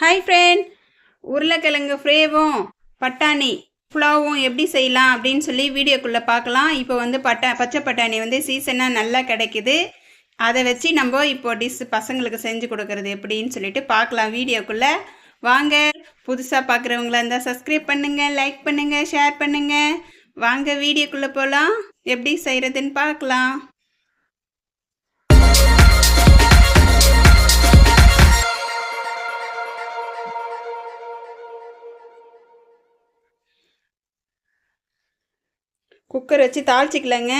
Hi friend உருளைக்கிழங்கு ஃப்ரேவும் பட்டாணி புலாவும் எப்படி செய்யலாம் அப்படின்னு சொல்லி வீடியோக்குள்ளே பார்க்கலாம். இப்போ வந்து பட்டா பச்சை பட்டாணி வந்து சீசனாக நல்லா கிடைக்குது. அதை வச்சு நம்ம இப்போ டிஷ் பசங்களுக்கு செஞ்சு கொடுக்கறது எப்படின்னு சொல்லிட்டு பார்க்கலாம் வீடியோக்குள்ளே. வாங்க புதுசாக பார்க்குறவங்களா இருந்தால் சப்ஸ்கிரைப் பண்ணுங்கள் லைக் பண்ணுங்கள் ஷேர் பண்ணுங்கள் வாங்க வீடியோக்குள்ளே போகலாம் எப்படி செய்கிறதுன்னு பார்க்கலாம். குக்கர் வச்சு தாளிச்சிக்கலங்க.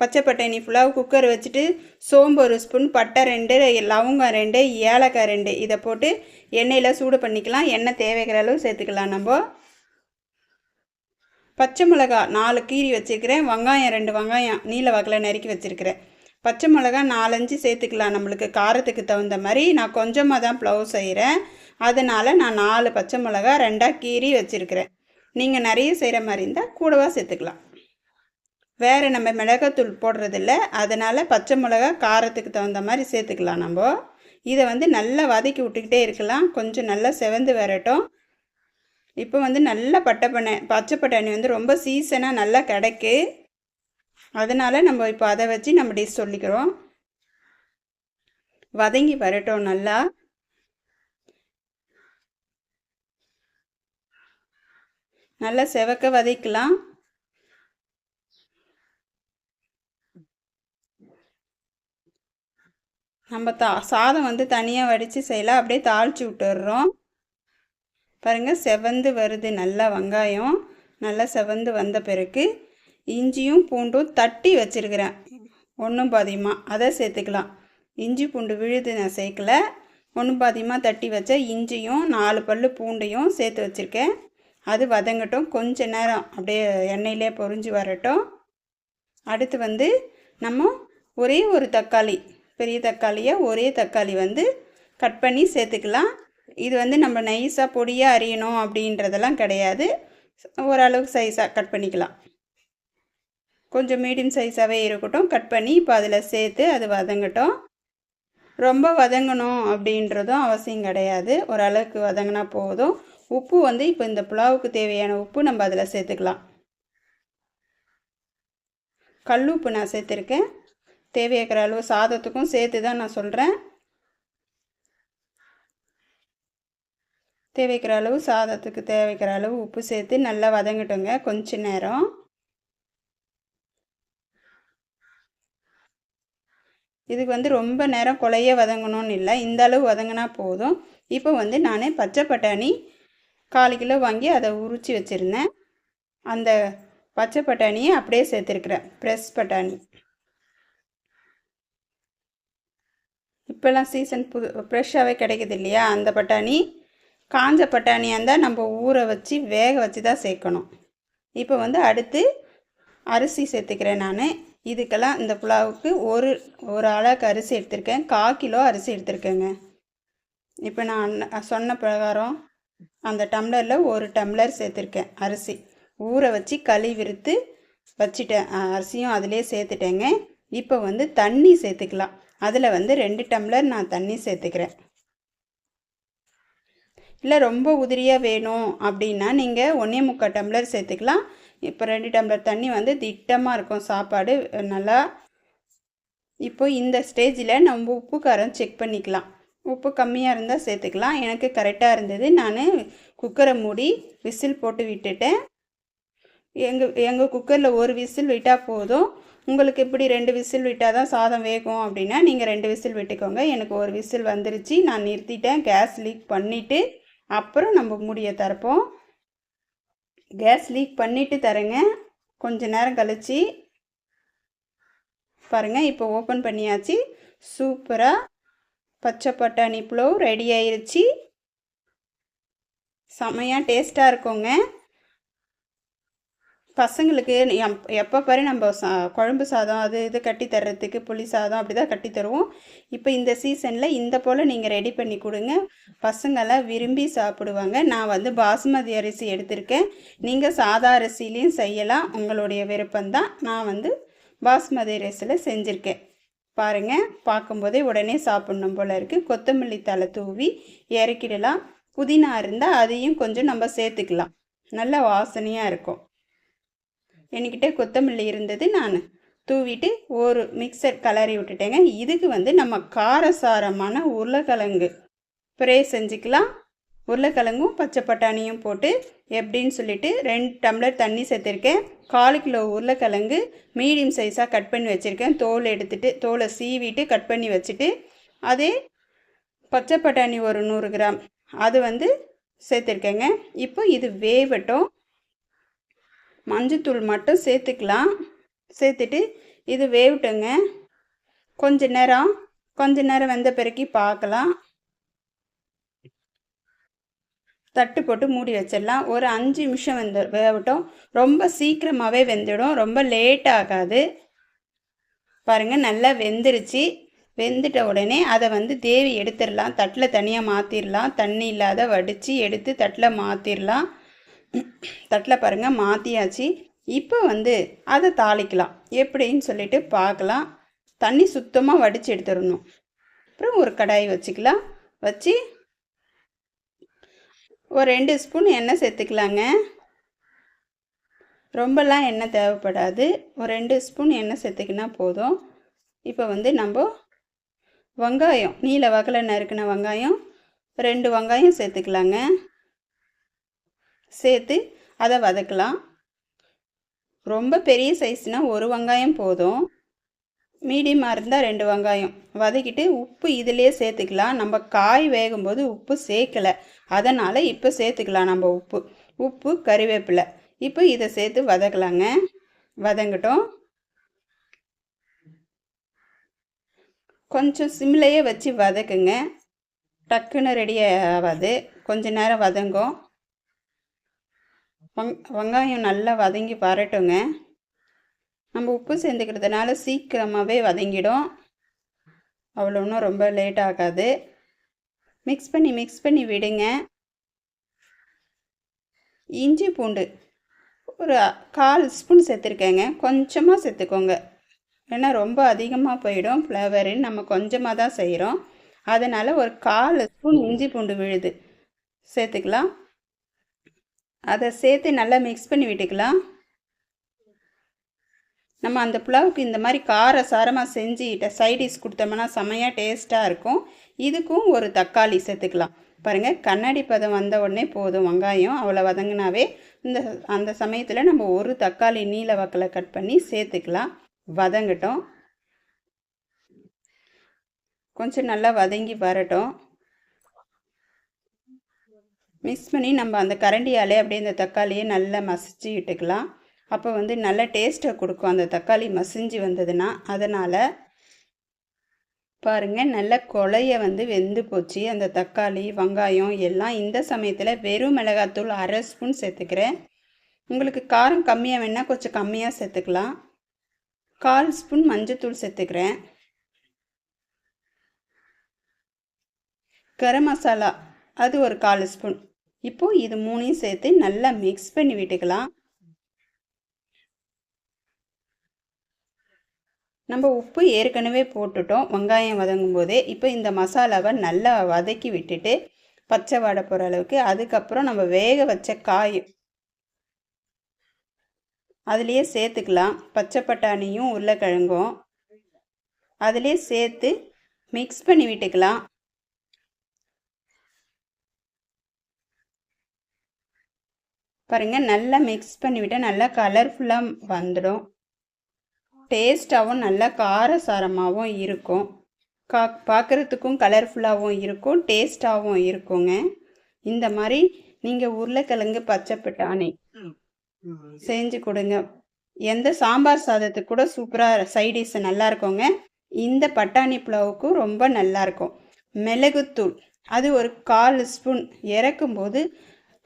பச்சை பட்டாணி ஃபுல்லாக குக்கர் வச்சுட்டு சோம்பு ஒரு ஸ்பூன் பட்டை ரெண்டு லவங்கம் ரெண்டு ஏலக்காய் ரெண்டு. இதை போட்டு எண்ணெயில் சூடு பண்ணிக்கலாம். எண்ணெய் தேவைக்கிற அளவு சேர்த்துக்கலாம் நம்ம. பச்சை மிளகா நாலு கீரி வச்சுருக்கிறேன். வெங்காயம் ரெண்டு வெங்காயம் நீல வாக்கில் நறுக்கி வச்சுருக்கிறேன். பச்சை மிளகா நாலஞ்சு சேர்த்துக்கலாம் நம்மளுக்கு காரத்துக்கு தகுந்த மாதிரி. நான் கொஞ்சமாக தான் ப்ளவு செய்கிறேன் அதனால் நான் நாலு பச்சை மிளகா ரெண்டாக கீரி வச்சுருக்கிறேன். நீங்கள் நிறைய செய்கிற மாதிரி இருந்தால் கூடவாக சேர்த்துக்கலாம். வேறு நம்ம மிளகாத்தூள் போடுறதில்ல. அதனால் பச்சை மிளகா காரத்துக்கு தகுந்த மாதிரி சேர்த்துக்கலாம் நம்ம. இதை வந்து நல்லா வதக்கி விட்டுக்கிட்டே இருக்கலாம். கொஞ்சம் நல்லா செவந்து வரட்டும். இப்போ வந்து நல்லா பட்டை பச்சை பட்டாணி வந்து ரொம்ப சீசனாக நல்லா கிடைக்கு. அதனால் நம்ம இப்போ அதை வச்சு நம்ம டிஷ் சொல்லிக்கிறோம். வதங்கி வரட்டும் நல்லா. நல்லா செவக்க வதக்கலாம். நம்ம தா சாதம் வந்து தனியாக வடித்து செய்யலாம் அப்படியே தாளித்து விட்டுடுறோம். பாருங்கள் செவந்து வருது நல்லா வெங்காயம் நல்லா செவந்து வந்த பிறகு இஞ்சியும் பூண்டும் தட்டி வச்சுருக்கிறேன். ஒன்றும் பாதியமாக அதை சேர்த்துக்கலாம். இஞ்சி பூண்டு விழுது நான் சேர்க்கல. ஒன்றும் பாதியமாக தட்டி வச்ச இஞ்சியும் நாலு பல் பூண்டையும் சேர்த்து வச்சுருக்கேன். அது வதங்கட்டும். கொஞ்ச நேரம் அப்படியே எண்ணெயிலே பொறிஞ்சு வரட்டும். அடுத்து வந்து நம்ம ஒரே ஒரு தக்காளி பெரிய தக்காளியை ஒரே தக்காளி வந்து கட் பண்ணி சேர்த்துக்கலாம். இது வந்து நம்ம நைஸாக பொடியாக அறியணும் அப்படின்றதெல்லாம் கிடையாது. ஓரளவுக்கு சைஸாக கட் பண்ணிக்கலாம். கொஞ்சம் மீடியம் சைஸாகவே இருக்கட்டும். கட் பண்ணி இப்போ அதில் சேர்த்து அது வதங்கட்டும். ரொம்ப வதங்கணும் அப்படின்றதும் அவசியம் கிடையாது. ஓரளவுக்கு வதங்கினா போதும். உப்பு வந்து இப்போ இந்த புலாவுக்கு தேவையான உப்பு நம்ம அதில் சேர்த்துக்கலாம். கல் உப்பு நான் சேர்த்துருக்கேன். தேவையாக்கிற அளவு சாதத்துக்கும் சேர்த்து தான் நான் சொல்கிறேன் தேவைக்கிற அளவு சாதத்துக்கு தேவைக்கிற அளவு உப்பு சேர்த்து நல்லா வதங்கட்டுங்க கொஞ்ச நேரம். இதுக்கு வந்து ரொம்ப நேரம் கொலைய வதங்கணும்னு இல்லை இந்த அளவு வதங்கினா போதும். இப்போ வந்து நான் பச்சை பட்டாணி கால் கிலோ வாங்கி அதை உரித்து வச்சுருந்தேன். அந்த பச்சை பட்டாணியை அப்படியே சேர்த்துருக்குறேன் ப்ரெஸ் பட்டாணி. இப்போல்லாம் சீசன் புது ஃப்ரெஷ்ஷாகவே கிடைக்குது இல்லையா? அந்த பட்டாணி காஞ்ச பட்டாணியாக இருந்தால் நம்ம ஊற வச்சு வேக வச்சு தான் சேர்க்கணும். இப்போ வந்து அடுத்து அரிசி சேர்த்துக்கிறேன் நான். இதுக்கெல்லாம் இந்த புலாவுக்கு ஒரு ஒரு அளவுக்கு அரிசி எடுத்திருக்கேன். கால் கிலோ அரிசி எடுத்திருக்கேங்க. இப்போ நான் சொன்ன பிரகாரம் அந்த டம்ளரில் ஒரு டம்ளர் சேர்த்துருக்கேன் அரிசி. ஊற வச்சு களி விருத்து வச்சுட்டேன். அரிசியும் அதிலே சேர்த்துட்டேங்க. இப்போ வந்து தண்ணி சேர்த்துக்கலாம். அதில் வந்து ரெண்டு டம்ளர் நான் தண்ணி சேர்த்துக்கிறேன். இல்லை ரொம்ப உதிரியாக வேணும் அப்படின்னா நீங்கள் ஒன்றே முக்கால் டம்ளர் சேர்த்துக்கலாம். இப்போ ரெண்டு டம்ளர் தண்ணி வந்து திட்டமாக இருக்கும் சாப்பாடு நல்லா இப்போ இந்த ஸ்டேஜில் நம்ம உப்பு காரம் செக் பண்ணிக்கலாம். உப்பு கம்மியாக இருந்தால் சேர்த்துக்கலாம். எனக்கு கரெக்டாக இருந்தது. நான் குக்கரை மூடி விசில் போட்டு விட்டுட்டேன். எங்கள் எங்கள் குக்கரில் ஒரு விசில் விட்டால் போதும். உங்களுக்கு இப்படி ரெண்டு விசில் விட்டால் தான் சாதம் வேகும் அப்படின்னா நீங்கள் ரெண்டு விசில் விட்டுக்கோங்க. எனக்கு ஒரு விசில் வந்துருச்சு. நான் நிறுத்திட்டேன். கேஸ் லீக் பண்ணிவிட்டு அப்புறம் நம்ம மூடியை தரப்போம். கேஸ் லீக் பண்ணிவிட்டு தரேங்க. கொஞ்ச நேரம் கழித்து பாருங்கள் இப்போ ஓப்பன் பண்ணியாச்சு. சூப்பராக பச்சை பட்டாணி புலவு ரெடி ஆயிருச்சு. செமையாக டேஸ்ட்டாக இருக்குங்க. பசங்களுக்கு எப்போ பாரு நம்ம சா குழம்பு சாதம் அது இது கட்டி தர்றதுக்கு புளி சாதம் அப்படி தான் கட்டி தருவோம். இப்போ இந்த சீசனில் இந்த போல் நீங்கள் ரெடி பண்ணி கொடுங்க. பசங்களாம் விரும்பி சாப்பிடுவாங்க. நான் வந்து பாசுமதி அரிசி எடுத்திருக்கேன். நீங்கள் சாதா அரிசிலையும் செய்யலாம். உங்களுடைய விருப்பம்தான். நான் வந்து பாஸ்மதி அரிசியில் செஞ்சுருக்கேன். பாருங்கள் பார்க்கும்போதே உடனே சாப்பிட்ணும் போல் இருக்குது கொத்தமல்லி தலை தூவி இறக்கிடலாம். புதினா இருந்தால் அதையும் கொஞ்சம் நம்ம சேர்த்துக்கலாம். நல்ல வாசனையாக இருக்கும். என்கிட்ட கொத்தமல்லி இருந்தது நான். தூவிட்டு ஒரு மிக்சர் கலரி விட்டுட்டேங்க. இதுக்கு வந்து நம்ம காரசாரமான உருளைக்கிழங்கு. ப்ரே செஞ்சுக்கலாம். உருளைக்கிழங்கும் பச்சை பட்டாணியும் போட்டு எப்படின்னு சொல்லிட்டு ரெண்டு டம்ளர் தண்ணி சேர்த்துருக்கேன். கால் கிலோ உருளைக்கிழங்கு மீடியம் சைஸாக கட் பண்ணி வச்சுருக்கேன். தோல் எடுத்துட்டு தோலை சீவிட்டு கட் பண்ணி வச்சுட்டு அதே பச்சை பட்டாணி ஒரு நூறு கிராம். அது வந்து சேர்த்துருக்கேங்க. இப்போ இது வேவட்டும். மஞ்சத்தூள் மட்டும் சேர்த்துக்கலாம். சேர்த்துட்டு இது வேவிட்டுங்க கொஞ்ச நேரம் கொஞ்ச நேரம் வெந்த பிறகு பார்க்கலாம். தட்டு போட்டு மூடி வச்சிடலாம். ஒரு அஞ்சு நிமிஷம் வெந்த வேகட்டும். ரொம்ப சீக்கிரமாகவே வெந்துடும். ரொம்ப லேட் ஆகாது. பாருங்கள் நல்லா வெந்துருச்சு. வெந்துட்ட உடனே அதை வந்து தேவி எடுத்துடலாம். தட்டில் தனியாக மாற்றிடலாம் தண்ணி இல்லாத வடித்து எடுத்து தட்டில் மாற்றிடலாம் தட்டில் பாருங்கள் மாற்றியாச்சு இப்போ வந்து அதை தாளிக்கலாம். எப்படின்னு சொல்லிட்டு பார்க்கலாம் தண்ணி சுத்தமாக வடித்து எடுத்துடணும். அப்புறம் ஒரு கடாய் வச்சுக்கலாம். வச்சு ஒரு ரெண்டு ஸ்பூன் எண்ணெய் சேர்த்துக்கலாங்க. ரொம்பலாம் எண்ணெய் தேவைப்படாது. ஒரு ரெண்டு ஸ்பூன் எண்ணெய் சேர்த்துக்கினா போதும். இப்போ வந்து நம்ம வெங்காயம் நீல வகலை நறுக்கின வெங்காயம் ரெண்டு வெங்காயம் சேர்த்துக்கலாங்க. சேர்த்து அதை வதக்கலாம். ரொம்ப பெரிய சைஸ்னால் ஒரு வெங்காயம் போதும். மீடியமாக இருந்தால் ரெண்டு வெங்காயம். வதக்கிட்டு உப்பு இதிலே சேர்த்துக்கலாம். நம்ம காய் வேகும்போது உப்பு சேர்க்கலை. அதனால் இப்போ சேர்த்துக்கலாம் நம்ம உப்பு. உப்பு கறிவேப்பிலை இப்போ இதை சேர்த்து வதக்கலாங்க. வதங்கட்டும். கொஞ்சம் சிம்லையே வச்சு வதக்குங்க. டக்குன்னு ரெடி ஆகாது. கொஞ்ச நேரம் வதங்கும். வங் வெங்காயம் நல்லா வதங்கி வரட்டுங்க. நம்ம உப்பு சேர்ந்துக்கிறதுனால சீக்கிரமாகவே வதங்கிடும். அவ்வளோ ஒன்றும் ரொம்ப லேட் ஆகாது. மிக்ஸ் பண்ணி மிக்ஸ் பண்ணி விடுங்க. இஞ்சி பூண்டு ஒரு கால் ஸ்பூன் சேர்த்துருக்கேங்க. கொஞ்சமாக சேர்த்துக்கோங்க. ஏன்னா ரொம்ப அதிகமாக போயிடும் ஃப்ளவரு நம்ம கொஞ்சமாக தான் செய்கிறோம் அதனால் ஒரு கால் ஸ்பூன் இஞ்சி பூண்டு விழுது. சேர்த்துக்கலாம். அதை சேர்த்து நல்லா மிக்ஸ் பண்ணி விட்டுக்கலாம். நம்ம அந்த புலாவுக்கு இந்த மாதிரி கார சாரமாக செஞ்சுக்கிட்ட சைடிஷ் கொடுத்தோம்னா செமையாக டேஸ்ட்டாக இருக்கும். இதுக்கும் ஒரு தக்காளி சேர்த்துக்கலாம். பாருங்கள் கண்ணாடி பதம் வந்த உடனே போதும் வெங்காயம் அவ்வளோ வதங்கினாவே இந்த அந்த சமயத்தில் நம்ம ஒரு தக்காளி நீல வாக்கில் கட் பண்ணி சேர்த்துக்கலாம். வதங்கட்டும். கொஞ்சம் நல்லா வதங்கி வரட்டும். மிக்ஸ் பண்ணி நம்ம அந்த கரண்டியாலே அப்படியே இந்த தக்காளியை நல்லா மசிச்சு விட்டுக்கலாம் அப்போ வந்து நல்ல டேஸ்ட்டை கொடுக்கும். அந்த தக்காளி மசிஞ்சு வந்ததுன்னா அதனால் பாருங்கள் நல்ல கொலைய வந்து வெந்து போச்சு. அந்த தக்காளி வெங்காயம் எல்லாம் இந்த சமயத்தில் வெறும் மிளகாத்தூள் அரை ஸ்பூன் சேர்த்துக்கிறேன். உங்களுக்கு காரம் கம்மியாக வேணால் கொஞ்சம் கம்மியாக சேர்த்துக்கலாம். கால் ஸ்பூன் மஞ்சத்தூள் சேர்த்துக்கிறேன். கரம் மசாலா அது ஒரு கால் ஸ்பூன். இப்போது இது மூணையும் சேர்த்து நல்லா மிக்ஸ் பண்ணி விட்டுக்கலாம். நம்ம உப்பு ஏற்கனவே போட்டுட்டோம். வெங்காயம் வதங்கும் போதே இப்போ இந்த மசாலாவை நல்லா வதக்கி விட்டுட்டு பச்சை வாடை போகிற அளவுக்கு அதுக்கப்புறம் நம்ம வேக வச்ச காய் அதுலேயே சேர்த்துக்கலாம். பச்சை பட்டாணியும் உருளைக்கிழங்கும் அதுலேயே சேர்த்து மிக்ஸ் பண்ணி விட்டுக்கலாம். பாருங்கள் நல்லா மிக்ஸ் பண்ணிவிட்டால் நல்லா கலர்ஃபுல்லாக வந்துடும் டேஸ்ட்டாகவும் நல்லா காரசாரமாகவும் இருக்கும். கா பார்க்குறதுக்கும் கலர்ஃபுல்லாகவும் இருக்கும் டேஸ்ட்டாகவும் இருக்குங்க. இந்த மாதிரி நீங்கள் உருளைக்கிழங்கு பச்சை பட்டாணி செஞ்சு கொடுங்க. எந்த சாம்பார் சாதத்துக்கு கூட சூப்பராக சைடிஷ் நல்லா இருக்குங்க. இந்த பட்டாணி புலாவுக்கும் ரொம்ப நல்லாயிருக்கும் மிளகுத்தூள் அது ஒரு கால் ஸ்பூன் இறக்கும்போது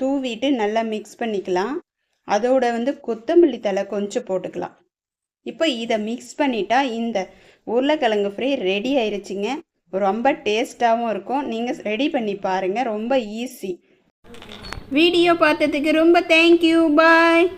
தூவிட்டு நல்லா மிக்ஸ் பண்ணிக்கலாம். அதோட வந்து கொத்தமல்லி தலை கொஞ்சம் போட்டுக்கலாம். இப்போ இதை மிக்ஸ் பண்ணிட்டா இந்த உருளைக்கிழங்கு ஃப்ரை ரெடி ஆயிருச்சுங்க. ரொம்ப டேஸ்ட்டாகவும் இருக்கும். நீங்கள் ரெடி பண்ணி பாருங்கள் ரொம்ப ஈஸி வீடியோ பார்த்ததுக்கு ரொம்ப தேங்க்யூ பாய்